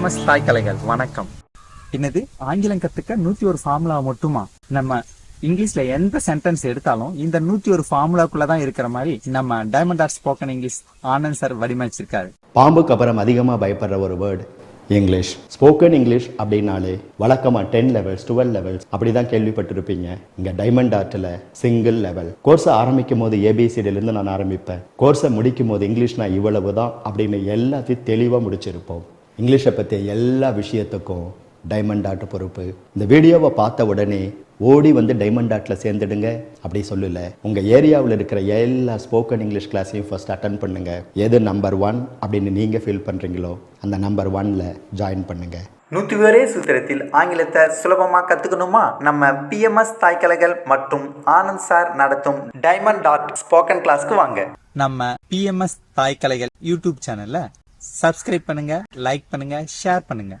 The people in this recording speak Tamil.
பிஎம்எஸ் தாய் கலைகள். வணக்கம். என்னது? ஆங்கிலம் கத்துக்க நூத்தி ஒரு ஃபார்முலா மட்டுமா? நம்ம இங்கிலீஷ்ல எந்த சென்டென்ஸ் எடுத்தாலும் இந்த நூத்தி ஒரு ஃபார்முலாக்குள்ள தான் இருக்கிற மாதிரி நம்ம diamond art spoken English Anand sir வடிவமைச்சிருக்காரு. பாம்புக்கு அப்புறம் அதிகமாக பயப்படுற ஒரு வேர்டு இங்கிலீஷ் ஸ்போக்கன் இங்கிலீஷ் அப்படின்னாலே வழக்கமாக டென் லெவல்ஸ் டுவெல் லெவல்ஸ் அப்படி தான் கேள்விப்பட்டிருப்பீங்க. இங்கே டைமண்ட் ஆர்ட்டில் சிங்கிள் லெவல் கோர்ஸை ஆரம்பிக்கும் போது ஏபிசிடிலேருந்து நான் ஆரம்பிப்பேன். கோர்ஸை முடிக்கும் போது இங்கிலீஷ்னா இவ்வளவு தான் அப்படின்னு எல்லாத்தையும் தெளிவாக முடிச்சிருப்போம். இங்கிலீஷை பற்றிய எல்லா விஷயத்துக்கும் டைமண்ட் ஆர்ட் பொறுப்பு. இந்த வீடியோவை பார்த்த உடனே ஓடி வந்து டைமண்ட் ஆர்ட்ல சேர்ந்துடுங்க. அப்படி சொல்லல. உங்க ஏரியாவில் இருக்கிற எல்லா ஸ்போக்கன் இங்கிலீஷ் கிளாஸையும் ஃபர்ஸ்ட் அட்டன் பண்ணுங்க. எது நம்பர் ஒன் அப்படின்னு நீங்க ஃபீல் பண்றீங்களோ அந்த நம்பர் ஒன்ல ஜாயின் பண்ணுங்க. நூற்றி ஒரே சூத்திரத்தில் ஆங்கிலத்தை சுலபமாக கற்றுக்கணுமா நம்ம பிஎம்எஸ் தாய்க்கலைகள் மற்றும் ஆனந்த் சார் நடத்தும் டைமண்ட் டாட் ஸ்போக்கன் கிளாஸ்க்கு வாங்க. நம்ம பிஎம்எஸ் தாய் கலைகள் யூடியூப் சேனல்ல சப்ஸ்கிரைப் பண்ணுங்க லைக் பண்ணுங்க ஷேர் பண்ணுங்க.